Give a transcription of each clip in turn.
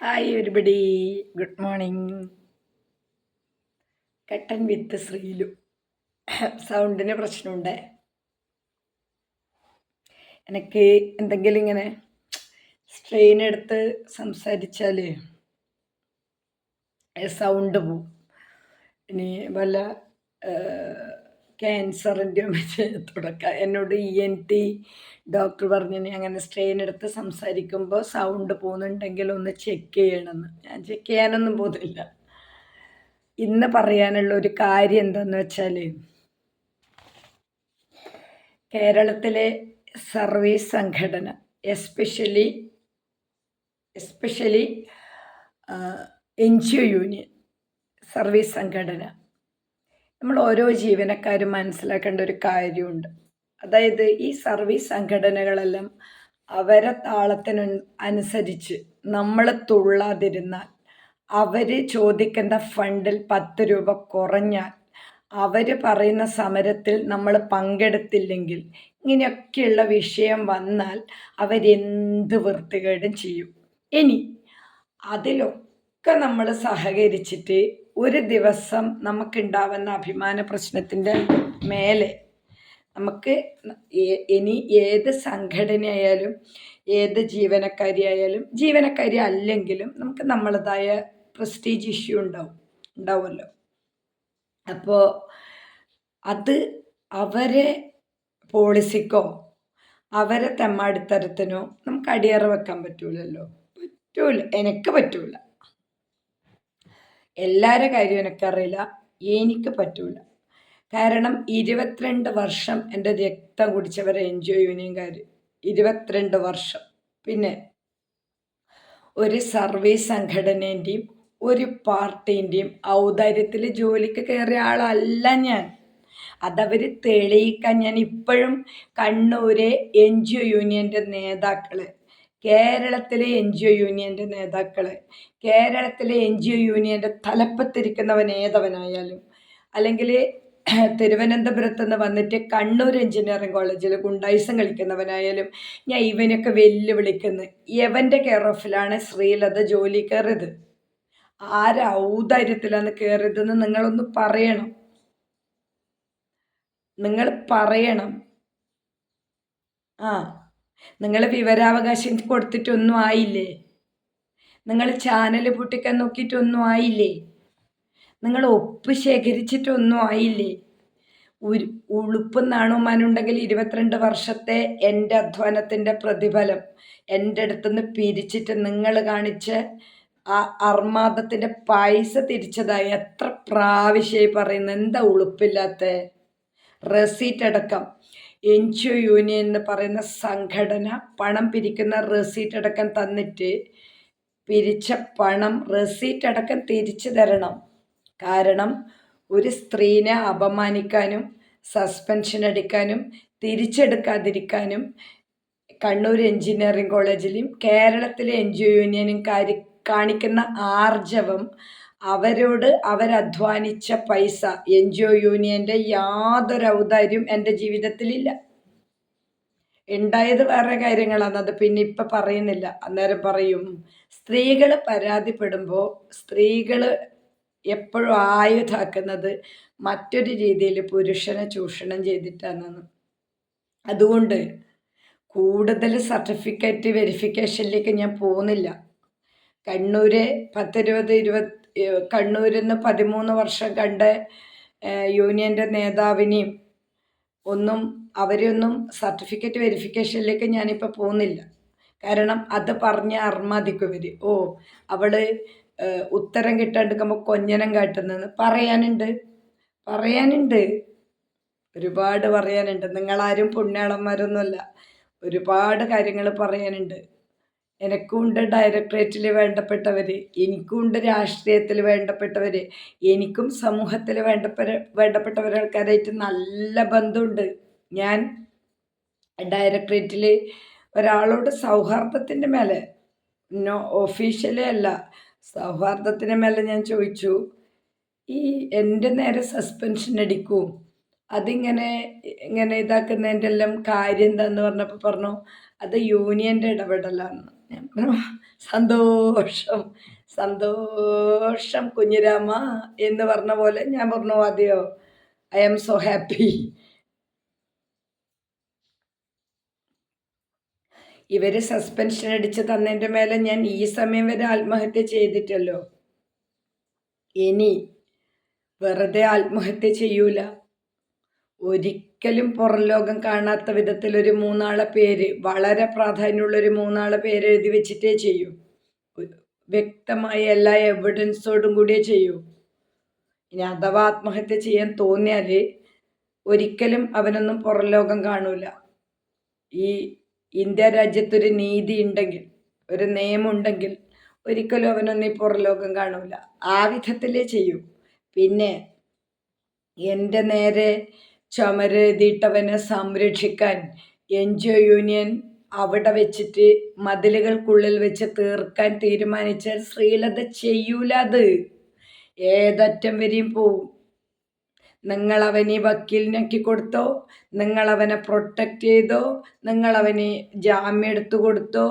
Hi everybody good morning കട്ടൻ വിത്ത് ശ്രീലു സൗണ്ടിന് പ്രശ്നമുണ്ട് എനിക്ക് എന്തെങ്കിലും ഇങ്ങനെ സ്ട്രെയിൻ എടുത്ത് സംസാരിച്ചാൽ സൗണ്ട് പോവും ഇനി വല്ല ക്യാൻസറിന്റെ തുടക്കം എന്നോട് ഇ എൻ ടി ഡോക്ടർ പറഞ്ഞു അങ്ങനെ സ്ട്രെയിൻ എടുത്ത് സംസാരിക്കുമ്പോൾ സൗണ്ട് പോകുന്നുണ്ടെങ്കിൽ ഒന്ന് ചെക്ക് ചെയ്യണമെന്ന്. ഞാൻ ചെക്ക് ചെയ്യാനൊന്നും പോകുന്നില്ല. ഇന്ന് പറയാനുള്ള ഒരു കാര്യം എന്താണെന്ന് വെച്ചാൽ കേരളത്തിലെ സർവീസ് സംഘടന especially especially N G O union service സംഘടന നമ്മൾ ഓരോ ജീവനക്കാരും മനസ്സിലാക്കേണ്ട ഒരു കാര്യമുണ്ട്. അതായത് ഈ സർവീസ് സംഘടനകളെല്ലാം അവരെ താളത്തിന് അനുസരിച്ച് നമ്മൾ തുള്ളാതിരുന്നാൽ അവർ ചോദിക്കേണ്ട ഫണ്ടിൽ പത്ത് രൂപ കുറഞ്ഞാൽ അവർ പറയുന്ന സമരത്തിൽ നമ്മൾ പങ്കെടുത്തില്ലെങ്കിൽ ഇങ്ങനെയൊക്കെയുള്ള വിഷയം വന്നാൽ അവരെന്ത് വൃത്തികേടും ചെയ്യും. ഇനി അതിലൊക്കെ നമ്മൾ സഹകരിച്ചിട്ട് ഒരു ദിവസം നമുക്കുണ്ടാവുന്ന അഭിമാന പ്രശ്നത്തിന്റെ മേലെ നമുക്ക് ഇനി ഏത് സംഘടനയായാലും ഏത് ജീവനക്കാരിയായാലും ജീവനക്കാരി അല്ലെങ്കിലും നമുക്ക് നമ്മളതായ പ്രസ്റ്റീജ് ഇഷ്യൂ ഉണ്ടാവും ഉണ്ടാവുമല്ലോ. അപ്പോൾ അത് അവരെ പോളിസിക്കോ അവരെ തെമ്മാടിത്തരത്തിനോ നമുക്ക് അടിയറ വെക്കാൻ പറ്റൂലല്ലോ. പറ്റൂല എനിക്ക് പറ്റൂല. എല്ലാവരുടെ കാര്യം എനിക്കറിയില്ല. എനിക്ക് പറ്റൂല. കാരണം ഇരുപത്തിരണ്ട് വർഷം എന്റെ രക്തം കുടിച്ചവർ എൻ ജി ഒ യൂണിയൻകാർ ഇരുപത്തിരണ്ട് വർഷം. പിന്നെ ഒരു സർവീസ് സംഘടനേന്റെയും ഒരു പാർട്ടീന്റെയും ഔദാര്യത്തിൽ ജോലിക്ക് കയറിയ ആളല്ല ഞാൻ. അതവർ തെളിയിക്കാൻ ഞാൻ ഇപ്പോഴും കണ്ണൂരെ എൻ ജി ഒ യൂണിയന്റെ നേതാക്കൾ കേരളത്തിലെ എൻ ജി ഒ യൂണിയന്റെ നേതാക്കൾ കേരളത്തിലെ എൻ ജി ഒ യൂണിയന്റെ തലപ്പത്തിരിക്കുന്നവൻ ഏതവനായാലും അല്ലെങ്കിൽ തിരുവനന്തപുരത്ത് നിന്ന് വന്നിട്ട് കണ്ണൂർ എഞ്ചിനീയറിംഗ് കോളേജിൽ ഗുണ്ടായിസം കളിക്കുന്നവനായാലും ഞാൻ ഇവനൊക്കെ വെല്ലുവിളിക്കുന്നു. യവന്റെ കെയർ ഓഫിലാണ് ശ്രീലത ജോലി കയറിയത്. ആര് ഔദാര്യത്തിലാണ് കയറിയതെന്ന് നിങ്ങളൊന്ന് പറയണം. നിങ്ങൾ പറയണം. ആ. നിങ്ങൾ വിവരാവകാശം കൊടുത്തിട്ടൊന്നും ആയില്ലേ? നിങ്ങൾ ചാനൽ പൊട്ടിക്കാൻ നോക്കിയിട്ടൊന്നും ആയില്ലേ? നിങ്ങൾ ഒപ്പ് ശേഖരിച്ചിട്ടൊന്നും ആയില്ലേ? ഒരു ഉളുപ്പും നാണുമാനുണ്ടെങ്കിൽ ഇരുപത്തിരണ്ട് വർഷത്തെ എന്റെ അധ്വാനത്തിന്റെ പ്രതിഫലം എന്റെ അടുത്തുനിന്ന് പിരിച്ചിട്ട് നിങ്ങൾ കാണിച്ച ആ അർമാദത്തിന്റെ പൈസ തിരിച്ചതായി എത്ര പ്രാവശ്യമായി പറയുന്നു. എന്താ ഉളുപ്പില്ലാത്ത? റെസീറ്റ് അടക്കം. എൻ ജി യൂണിയൻ എന്ന് പറയുന്ന സംഘടന പണം പിരിക്കുന്ന റെസീറ്റ് അടക്കം തന്നിട്ട് പിരിച്ച പണം റെസീറ്റ് അടക്കം തിരിച്ചു തരണം. കാരണം ഒരു സ്ത്രീനെ അപമാനിക്കാനും സസ്പെൻഷൻ അടിക്കാനും തിരിച്ചെടുക്കാതിരിക്കാനും കണ്ണൂർ എഞ്ചിനീയറിംഗ് കോളേജിലും കേരളത്തിലെ എൻ ജി ഒ യൂണിയനും കാരി കാണിക്കുന്ന ആർജവം അവരോട് അവരധ്വാനിച്ച പൈസ. എൻ ജി ഒ യൂണിയന്റെ യാതൊരു ഔദാര്യം എന്റെ ജീവിതത്തിലില്ല. ഉണ്ടായത് വേറെ കാര്യങ്ങളാണ്. അത് പിന്നെ ഇപ്പം പറയുന്നില്ല. അന്നേരം പറയും സ്ത്രീകൾ പരാതിപ്പെടുമ്പോൾ സ്ത്രീകൾ എപ്പോഴും ആയുധാക്കുന്നത് മറ്റൊരു രീതിയിൽ പുരുഷനെ ചൂഷണം ചെയ്തിട്ടാണെന്ന്. അതുകൊണ്ട് കൂടുതൽ സർട്ടിഫിക്കറ്റ് വെരിഫിക്കേഷനിലേക്ക് ഞാൻ പോകുന്നില്ല. കണ്ണൂര് പത്തിരുപത് ഇരുപത് കണ്ണൂരിൽ നിന്ന് പതിമൂന്ന് വർഷം കണ്ട യൂണിയന്റെ നേതാവിനെയും ഒന്നും അവരെയൊന്നും സർട്ടിഫിക്കറ്റ് വെരിഫിക്കേഷനിലേക്ക് ഞാനിപ്പോൾ പോകുന്നില്ല. കാരണം അത് പറഞ്ഞ് അർമാദിക്കും ഇവർ ഓ അവൾ ഉത്തരം കിട്ടാണ്ടിരിക്കുമ്പോൾ കൊഞ്ഞനം കാട്ടുന്നെന്ന് പറയാനുണ്ട്. പറയാനുണ്ട്. ഒരുപാട് പറയാനുണ്ട്. നിങ്ങളാരും പുണ്യാളന്മാരൊന്നുമല്ല. ഒരുപാട് കാര്യങ്ങൾ പറയാനുണ്ട്. എനിക്കുണ്ട് ഡയറക്ടറേറ്റിൽ വേണ്ടപ്പെട്ടവർ എനിക്കുണ്ട് രാഷ്ട്രീയത്തിൽ വേണ്ടപ്പെട്ടവർ എനിക്കും സമൂഹത്തിൽ വേണ്ടപ്പെട്ട വേണ്ടപ്പെട്ടവർ ആൾക്കാരായിട്ട് നല്ല ബന്ധമുണ്ട് ഞാൻ ഡയറക്ടറേറ്റിൽ ഒരാളോട് സൗഹാർദ്ദത്തിന്റെ മേലെ നോ ഒഫീഷ്യലേ അല്ല സൗഹാർദ്ദത്തിന്റെ മേലെ ഞാൻ ചോദിച്ചു ഈ എന്റെ നേരെ സസ്പെൻഷൻ അടിക്കും അതിങ്ങനെ ഇങ്ങനെ ഇതാക്കുന്നതിന്റെ എല്ലാം കാര്യം എന്താന്ന് പറഞ്ഞപ്പോൾ പറഞ്ഞു അത് യൂണിയന്റെ ഇടപെടലാണ് സന്തോഷം. സന്തോഷം കുഞ്ഞിരാമ എന്ന് പറഞ്ഞ പോലെ ഞാൻ പറഞ്ഞു അതെയോ ഐ ആം സോ ഹാപ്പി ഇവർ സസ്പെൻഷൻ അടിച്ച് തന്നതിന്റെ മേലെ ഞാൻ ഈ സമയം വരെ ആത്മഹത്യ ചെയ്തിട്ടല്ലോ. ഇനി വെറുതെ ആത്മഹത്യ ചെയ്യൂല. ഒരിക്കലും പുറം ലോകം കാണാത്ത വിധത്തിൽ ഒരു മൂന്നാളെ പേര് വളരെ പ്രാധാന്യമുള്ള ഒരു മൂന്നാളെ പേര് എഴുതി വെച്ചിട്ടേ ചെയ്യൂ. വ്യക്തമായ എല്ലാ എവിഡൻസോടും കൂടിയേ ചെയ്യൂ. ഇനി അഥവാ ആത്മഹത്യ ചെയ്യാൻ തോന്നിയാൽ ഒരിക്കലും അവനൊന്നും പുറം ലോകം കാണൂല. ഈ ഇന്ത്യ രാജ്യത്തൊരു നീതി ഉണ്ടെങ്കിൽ ഒരു നിയമമുണ്ടെങ്കിൽ ഒരിക്കലും അവനൊന്നും ഈ പുറം ലോകം കാണൂല. ആ വിധത്തിലേ ചെയ്യൂ. പിന്നെ എന്റെ നേരെ ചുമരെഴുതിയിട്ടവനെ സംരക്ഷിക്കാൻ എൻ ജി ഒ യൂണിയൻ അവിടെ വെച്ചിട്ട് മതിലുകൾക്കുള്ളിൽ വെച്ച് തീർക്കാൻ തീരുമാനിച്ചാൽ ശ്രീലത ചെയ്യൂല അത്. ഏതറ്റം വരെയും പോവും. നിങ്ങൾ അവനെ വക്കീലിനാക്കി കൊടുത്തോ? നിങ്ങൾ അവനെ പ്രൊട്ടക്റ്റ് ചെയ്തോ? നിങ്ങൾ അവന് ജാമ്യം എടുത്തു കൊടുത്തോ?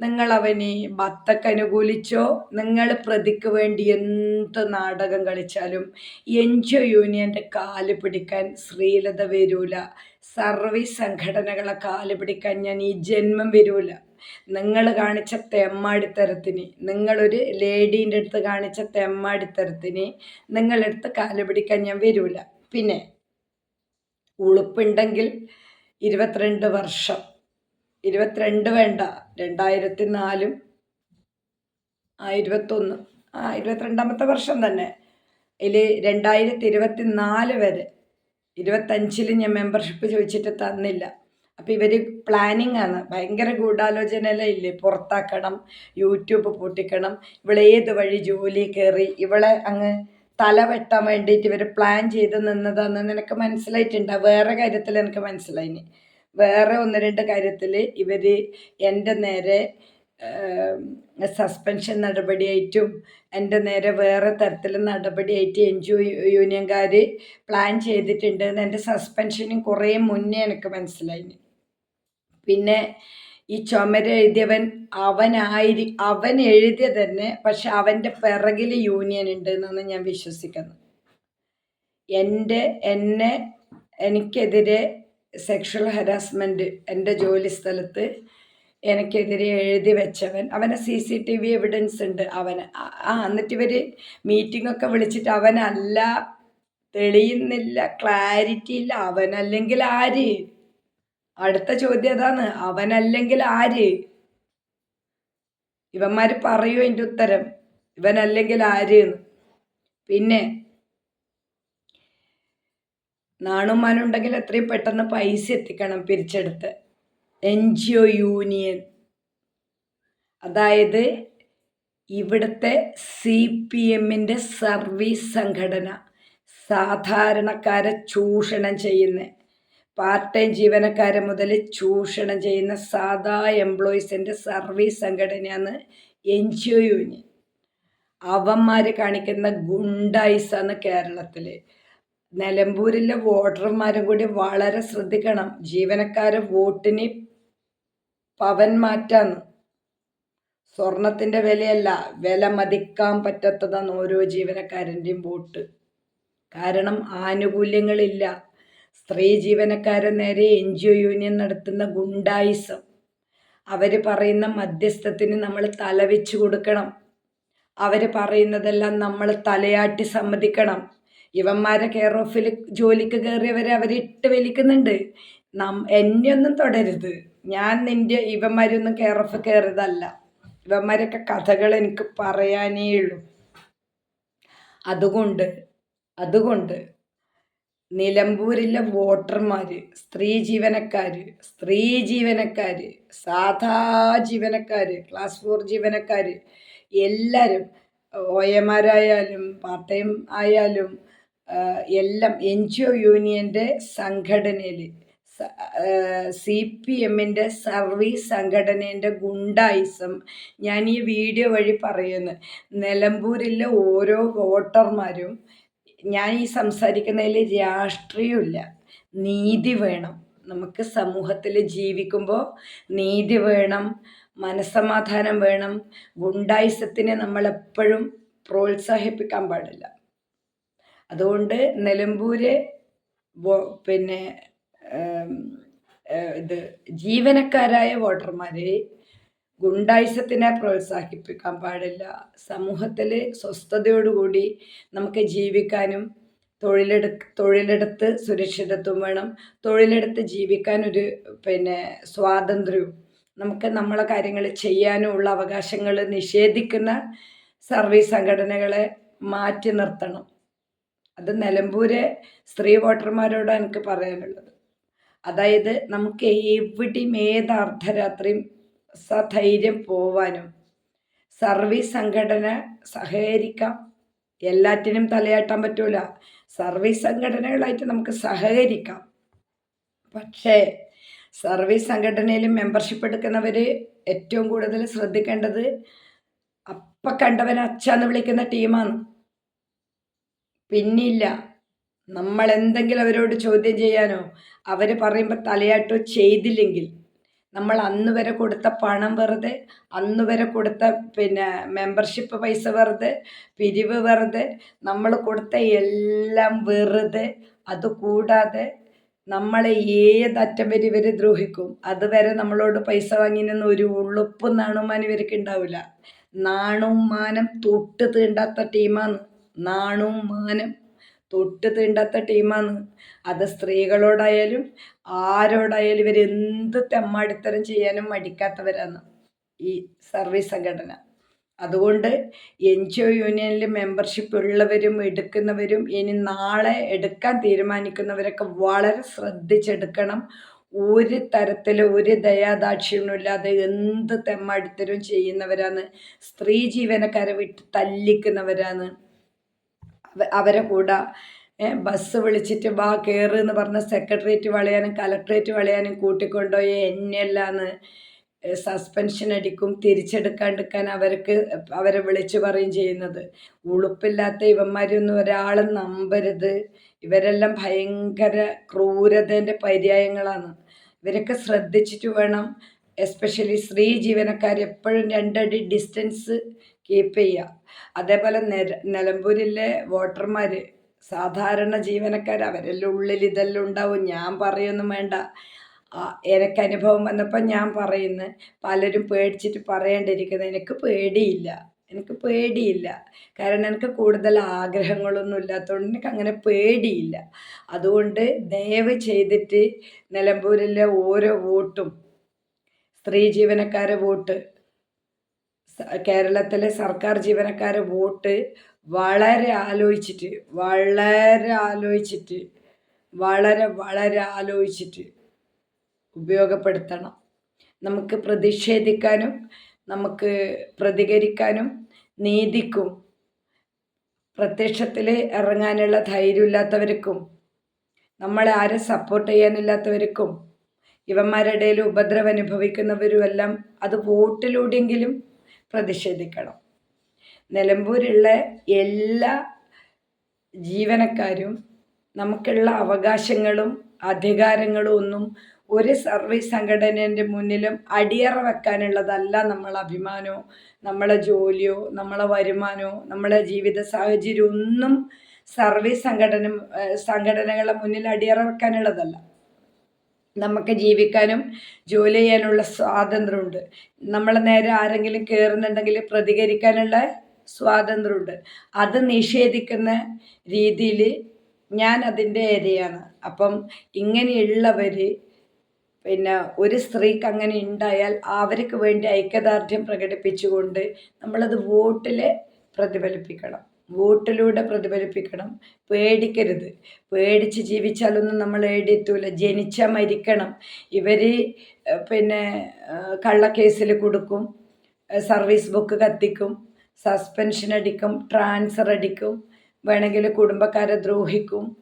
നിങ്ങൾ അവന് ഭത്തക്ക് അനുകൂലിച്ചോ? നിങ്ങൾ പ്രതിക്ക് വേണ്ടി എന്ത് നാടകം കളിച്ചാലും എൻ ജി ഒ യൂണിയന്റെ കാൽ പിടിക്കാൻ ശ്രീലത വരൂല. സർവീസ് സംഘടനകളെ കാൽ പിടിക്കാൻ ഞാൻ ഈ ജന്മം വരൂല. നിങ്ങൾ കാണിച്ച തെമ്മാടിത്തരത്തിന് നിങ്ങളൊരു ലേഡീന്റെ അടുത്ത് കാണിച്ച തെമ്മാടിത്തരത്തിന് നിങ്ങളെടുത്ത് കാൽ പിടിക്കാൻ ഞാൻ വരൂല. പിന്നെ ഉളുപ്പുണ്ടെങ്കിൽ ഇരുപത്തിരണ്ട് വർഷം. ഇരുപത്തിരണ്ട് വേണ്ട. രണ്ടായിരത്തി നാലും ആ ഇരുപത്തൊന്ന്. ആ ഇരുപത്തിരണ്ടാമത്തെ വർഷം തന്നെ. ഇതിൽ രണ്ടായിരത്തി ഇരുപത്തി നാല് വരെ. ഇരുപത്തഞ്ചിൽ ഞാൻ മെമ്പർഷിപ്പ് ചോദിച്ചിട്ട് തന്നില്ല. അപ്പോൾ ഇവർ പ്ലാനിങ് ആണ്. ഭയങ്കര ഗൂഢാലോചനയിലേ ഇല്ലേ? പുറത്താക്കണം യൂട്യൂബ് പൊട്ടിക്കണം ഇവളേത് വഴി ജോലി കയറി ഇവളെ അങ്ങ് തല വെട്ടാൻ വേണ്ടിയിട്ട് ഇവർ പ്ലാൻ ചെയ്ത് നിന്നതെന്ന് നിനക്ക് മനസ്സിലായിട്ടുണ്ട്? വേറെ കാര്യത്തിൽ എനിക്ക് മനസ്സിലായിന്. വേറെ ഒന്ന് രണ്ട് കാര്യത്തിൽ ഇവർ എന്റെ നേരെ സസ്പെൻഷൻ നടപടിയായിട്ടും എന്റെ നേരെ വേറെ തരത്തിൽ നടപടിയായിട്ട് എൻ ജി ഒ യൂണിയൻകാർ പ്ലാൻ ചെയ്തിട്ടുണ്ട് എന്റെ സസ്പെൻഷനും കുറേ മുന്നേ എനിക്ക് മനസ്സിലായി പിന്നെ ഈ ചുമര എഴുതിയവൻ അവനായിരി അവൻ എഴുതിയ തന്നെ പക്ഷെ അവന്റെ പിറകിൽ യൂണിയൻ ഉണ്ട് എന്നാണ് ഞാൻ വിശ്വസിക്കുന്നത്. എന്റെ എന്നെ എനിക്കെതിരെ സെക്ഷൽ ഹരാസ്മെന്റ് എന്റെ ജോലി സ്ഥലത്ത് എനിക്കെതിരെ എഴുതി വെച്ചവൻ അവനെ C C T V evidence ഉണ്ട് അവന്. ആ എന്നിട്ട് ഇവർ മീറ്റിംഗ് ഒക്കെ വിളിച്ചിട്ട് അവനല്ല തെളിയുന്നില്ല ക്ലാരിറ്റി ഇല്ല അവനല്ലെങ്കിൽ ആര്? അടുത്ത ചോദ്യം അതാണ്. അവനല്ലെങ്കിൽ ആര്? ഇവന്മാര് പറയൂ എന്റെ ഉത്തരം. ഇവനല്ലെങ്കിൽ ആര് പിന്നെ നാണുമാനുണ്ടെങ്കിൽ എത്രയും പെട്ടെന്ന് പൈസ എത്തിക്കണം പിരിച്ചെടുത്ത്. N G O union. അതായത് ഇവിടുത്തെ സി പി എമ്മിന്റെ സർവീസ് സംഘടന. സാധാരണക്കാരെ ചൂഷണം ചെയ്യുന്ന. പാർട്ട് ടൈം ജീവനക്കാരെ മുതൽ ചൂഷണം ചെയ്യുന്ന സാധാ എംപ്ലോയീസിന്റെ സർവീസ് സംഘടനയാണ് എൻ ജി ഒ യൂണിയൻ. അവന്മാർ കാണിക്കുന്ന ഗുണ്ടായിസാണ് കേരളത്തിൽ നിലമ്പൂരിലെ വോട്ടർമാരും കൂടി വളരെ ശ്രദ്ധിക്കണം. ജീവനക്കാരെ വോട്ടിന് പവൻ മാറ്റാന്ന്. സ്വർണത്തിന്റെ വിലയല്ല വില മതിക്കാൻ പറ്റാത്തതാണ് ഓരോ ജീവനക്കാരന്റെയും വോട്ട്. കാരണം ആനുകൂല്യങ്ങളില്ല. സ്ത്രീ ജീവനക്കാരെ നേരെ എൻ ജി ഒ യൂണിയൻ നടത്തുന്ന ഗുണ്ടായിസം. അവർ പറയുന്ന മധ്യസ്ഥത്തിന് നമ്മൾ തലവെച്ച് കൊടുക്കണം. അവർ പറയുന്നതെല്ലാം നമ്മൾ തലയാട്ടി സമ്മതിക്കണം. ഇവന്മാരെ കെയർ ഓഫിൽ ജോലിക്ക് കയറിയവരെ അവരിട്ട് വലിക്കുന്നുണ്ട്. നം എന്നെയൊന്നും തുടരുത്. ഞാൻ നിന്റെ ഇവന്മാരൊന്നും കെയർ ഓഫ് കയറിയതല്ല. ഇവന്മാരൊക്കെ കഥകൾ എനിക്ക് പറയാനേ ഉള്ളൂ. അതുകൊണ്ട് അതുകൊണ്ട് നിലമ്പൂരിലെ വോട്ടർമാർ സ്ത്രീ ജീവനക്കാർ സ്ത്രീ ജീവനക്കാർ സാധാ ജീവനക്കാർ ക്ലാസ് ഫോർ ജീവനക്കാർ എല്ലാവരും ഒ എമാരായാലും പാർട്ട് ടൈം ആയാലും എല്ലാം എൻ ജി ഒ യൂണിയന്റെ സംഘടനയിൽ സി പി എമ്മിന്റെ സർവീസ് സംഘടനേന്റെ ഗുണ്ടായിസം ഞാൻ ഈ വീഡിയോ വഴി പറയുന്നു. നിലമ്പൂരിലെ ഓരോ വോട്ടർമാരും ഞാൻ ഈ സംസാരിക്കുന്നതിൽ രാഷ്ട്രീയമില്ല നീതി വേണം. നമുക്ക് സമൂഹത്തിൽ ജീവിക്കുമ്പോൾ നീതി വേണം മനസ്സമാധാനം വേണം. ഗുണ്ടായിസത്തിനെ നമ്മളെപ്പോഴും പ്രോത്സാഹിപ്പിക്കാൻ പാടില്ല. അതുകൊണ്ട് നിലമ്പൂര് പിന്നെ ഇത് ജീവനക്കാരായ വോട്ടർമാർ ഗുണ്ടായിസത്തിനെ പ്രോത്സാഹിപ്പിക്കാൻ പാടില്ല. സമൂഹത്തിൽ സ്വസ്ഥതയോടുകൂടി നമുക്ക് ജീവിക്കാനും തൊഴിലെടു തൊഴിലെടുത്ത് സുരക്ഷിതത്വം വേണം. തൊഴിലെടുത്ത് ജീവിക്കാൻ ഒരു പിന്നെ സ്വാതന്ത്ര്യവും നമുക്ക് നമ്മളെ കാര്യങ്ങൾ ചെയ്യാനുമുള്ള അവകാശങ്ങൾ നിഷേധിക്കുന്ന സർവീസ് സംഘടനകളെ മാറ്റി നിർത്തണം. അത് നിലമ്പൂരെ സ്ത്രീ വോട്ടർമാരോടാണ് എനിക്ക് പറയാനുള്ളത്. അതായത് നമുക്ക് എവിടെയും ഏത് അർദ്ധരാത്രിയും സധൈര്യം പോവാനും സർവീസ് സംഘടന സഹകരിക്കാം. എല്ലാറ്റിനും തലയാട്ടാൻ പറ്റൂല. സർവീസ് സംഘടനകളായിട്ട് നമുക്ക് സഹകരിക്കാം. പക്ഷേ സർവീസ് സംഘടനയിൽ മെമ്പർഷിപ്പ് എടുക്കുന്നവർ ഏറ്റവും കൂടുതൽ ശ്രദ്ധിക്കേണ്ടത് അപ്പം കണ്ടവൻ അച്ഛന്ന് വിളിക്കുന്ന ടീമാണ്. പിന്നില്ല. നമ്മൾ എന്തെങ്കിലും അവരോട് ചോദ്യം ചെയ്യാനോ അവർ പറയുമ്പോൾ തലയാട്ടോ ചെയ്തില്ലെങ്കിൽ നമ്മൾ അന്ന് വരെ കൊടുത്ത പണം വെറുതെ അന്ന് വരെ കൊടുത്ത പിന്നെ മെമ്പർഷിപ്പ് പൈസ വെറുതെ പിരിവ് വെറുതെ നമ്മൾ കൊടുത്ത എല്ലാം വെറുതെ അതുകൂടാതെ നമ്മളെ ഏതറ്റം വരെ ഇവർ ദ്രോഹിക്കും? അതുവരെ നമ്മളോട് പൈസ വാങ്ങിനെന്ന് ഒരു ഉളുപ്പും നാണുമാനം ഇവർക്ക് ഉണ്ടാവില്ല. നാണവും മാനം തൊട്ട് തീണ്ടാത്ത ടീമാണ് നാണവും മാനം. തൊട്ട് തീണ്ടാത്ത ടീമാണ് അത് സ്ത്രീകളോടായാലും ആരോടായാലും ഇവർ എന്ത് തെമ്മാടിത്തരം ചെയ്യാനും മടിക്കാത്തവരാണ് ഈ സർവീസ് സംഘടന. അതുകൊണ്ട് എൻ ജി ഒ യൂണിയനിൽ മെമ്പർഷിപ്പ് ഉള്ളവരും എടുക്കുന്നവരും ഇനി നാളെ എടുക്കാൻ തീരുമാനിക്കുന്നവരൊക്കെ വളരെ ശ്രദ്ധിച്ചെടുക്കണം. ഒരു തരത്തിൽ ഒരു ദയാദാക്ഷ്യമില്ലാതെ എന്ത് തെമ്മാടിത്തരവും ചെയ്യുന്നവരാണ് സ്ത്രീ ജീവനക്കാരെ വിട്ട് തല്ലിക്കുന്നവരാണ് അവരെ കൂടെ ബസ് വിളിച്ചിട്ട് ബാ കയറ് എന്ന് പറഞ്ഞ സെക്രട്ടേറിയറ്റ് വളയാനും കലക്ട്രേറ്റ് വളയാനും കൂട്ടിക്കൊണ്ടുപോയി എന്നെല്ലാന്ന് സസ്പെൻഷൻ അടിക്കും തിരിച്ചെടുക്കാണ്ടിരിക്കാൻ അവർക്ക് അവരെ വിളിച്ചു പറയും ചെയ്യുന്നത്. ഉളുപ്പില്ലാത്ത ഇവന്മാരൊന്നും ഒരാളും നമ്പരുത്. ഇവരെല്ലാം ഭയങ്കര ക്രൂരതേന്റെ പര്യായങ്ങളാണ്. ഇവരൊക്കെ ശ്രദ്ധിച്ചിട്ട് വേണം എസ്പെഷ്യലി സ്ത്രീ ജീവനക്കാർ എപ്പോഴും രണ്ടടി ഡിസ്റ്റൻസ് കീപ്പ് ചെയ്യുക. അതേപോലെ നിലമ്പൂരിലെ വോട്ടർമാർ സാധാരണ ജീവനക്കാർ അവരെല്ലാം ഉള്ളിൽ ഇതെല്ലാം ഉണ്ടാവും. ഞാൻ പറയൊന്നും വേണ്ട. എനിക്ക് അനുഭവം വന്നപ്പോൾ ഞാൻ പറയുന്നു പലരും പേടിച്ചിട്ട് പറയേണ്ടിയിരിക്കുന്നത് എനിക്ക് പേടിയില്ല എനിക്ക് പേടിയില്ല. കാരണം എനിക്ക് കൂടുതൽ ആഗ്രഹങ്ങളൊന്നും ഇല്ലാത്തതുകൊണ്ട് എനിക്ക് അങ്ങനെ പേടിയില്ല. അതുകൊണ്ട് ദയവ് ചെയ്തിട്ട് നിലമ്പൂരിലെ ഓരോ വോട്ടും സ്ത്രീ ജീവനക്കാരെ വോട്ട് കേരളത്തിലെ സർക്കാർ ജീവനക്കാരെ വോട്ട് വളരെ ആലോചിച്ചിട്ട് വളരെ ആലോചിച്ചിട്ട് വളരെ വളരെ ആലോചിച്ചിട്ട് ഉപയോഗപ്പെടുത്തണം. നമുക്ക് പ്രതിഷേധിക്കാനും നമുക്ക് പ്രതികരിക്കാനും നീതിക്കും പ്രത്യക്ഷത്തിൽ ഇറങ്ങാനുള്ള ധൈര്യമില്ലാത്തവർക്കും നമ്മളെ ആരെ സപ്പോർട്ട് ചെയ്യാനില്ലാത്തവർക്കും ഇവന്മാരുടെ ഇടയിൽ ഉപദ്രവം അനുഭവിക്കുന്നവരുമെല്ലാം അത് വോട്ടിലൂടെയെങ്കിലും പ്രതിഷേധിക്കണം. നിലമ്പൂരുള്ള എല്ലാ ജീവനക്കാരും നമുക്കുള്ള അവകാശങ്ങളും അധികാരങ്ങളും ഒന്നും ഒരു സർവീസ് സംഘടനേന്റെ മുന്നിലും അടിയറ വെക്കാനുള്ളതല്ല നമ്മളെ അഭിമാനമോ നമ്മളെ ജോലിയോ നമ്മളെ വരുമാനമോ നമ്മളെ ജീവിത സാഹചര്യം ഒന്നും സർവീസ് സംഘടന സംഘടനകളുടെ മുന്നിൽ അടിയറ വെക്കാനുള്ളതല്ല. നമുക്ക് ജീവിക്കാനും ജോലി ചെയ്യാനുള്ള സ്വാതന്ത്ര്യമുണ്ട്. നമ്മളെ നേരെ ആരെങ്കിലും കയറുന്നുണ്ടെങ്കിൽ പ്രതികരിക്കാനുള്ള സ്വാതന്ത്ര്യമുണ്ട്. അത് നിഷേധിക്കുന്ന രീതിയിൽ ഞാൻ അതിന്റെ ഏരിയയാണ് അപ്പം ഇങ്ങനെയുള്ളവർ പിന്നെ ഒരു സ്ത്രീക്ക് അങ്ങനെ ഉണ്ടായാൽ അവർക്ക് വേണ്ടി ഐക്യദാർഢ്യം പ്രകടിപ്പിച്ചുകൊണ്ട് നമ്മളത് വോട്ടിൽ പ്രതിഫലിപ്പിക്കണം. വോട്ടിലൂടെ പ്രതിഫലിപ്പിക്കണം. പേടിക്കരുത്. പേടിച്ച് ജീവിച്ചാലൊന്നും നമ്മൾ എഴുതിയെത്തൂല ജനിച്ച മരിക്കണം. ഇവർ പിന്നെ കള്ളക്കേസിൽ കൊടുക്കും. സർവീസ് ബുക്ക് കത്തിക്കും. സസ്പെൻഷൻ അടിക്കും. ട്രാൻസ്ഫർ അടിക്കും. വേണമെങ്കിൽ കുടുംബക്കാരെ ദ്രോഹിക്കും.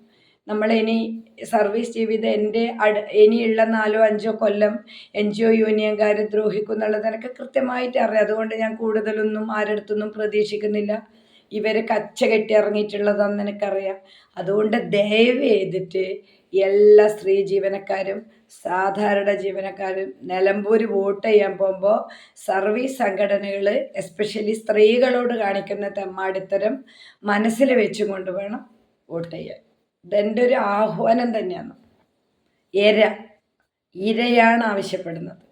നമ്മളിനി സർവീസ് ജീവിതം എന്റെ അട ഇനിയുള്ള നാലോ അഞ്ചോ കൊല്ലം എൻ ജി ഒ യൂണിയൻകാരെ ദ്രോഹിക്കും എന്നുള്ളത് എനിക്ക് കൃത്യമായിട്ട് അറിയാം. അതുകൊണ്ട് ഞാൻ കൂടുതലൊന്നും ആരുടെ അടുത്തൊന്നും പ്രതീക്ഷിക്കുന്നില്ല. ഇവർ കച്ച കെട്ടി ഇറങ്ങിയിട്ടുള്ളതാന്ന് എനിക്കറിയാം അതുകൊണ്ട് ദയവ് ചെയ്തിട്ട് എല്ലാ സ്ത്രീ ജീവനക്കാരും സാധാരണ ജീവനക്കാരും നിലമ്പൂർ വോട്ട് ചെയ്യാൻ പോകുമ്പോൾ സർവീസ് സംഘടനകൾ എസ്പെഷ്യലി സ്ത്രീകളോട് കാണിക്കുന്ന തെമ്മാടിത്തരം മനസ്സിൽ വെച്ചും കൊണ്ട് വേണം വോട്ട് ചെയ്യാൻ. ഇതെന്റെ ഒരു ആഹ്വാനം തന്നെയാണ്. ഇര ഇരയാണ് ആവശ്യപ്പെടുന്നത്.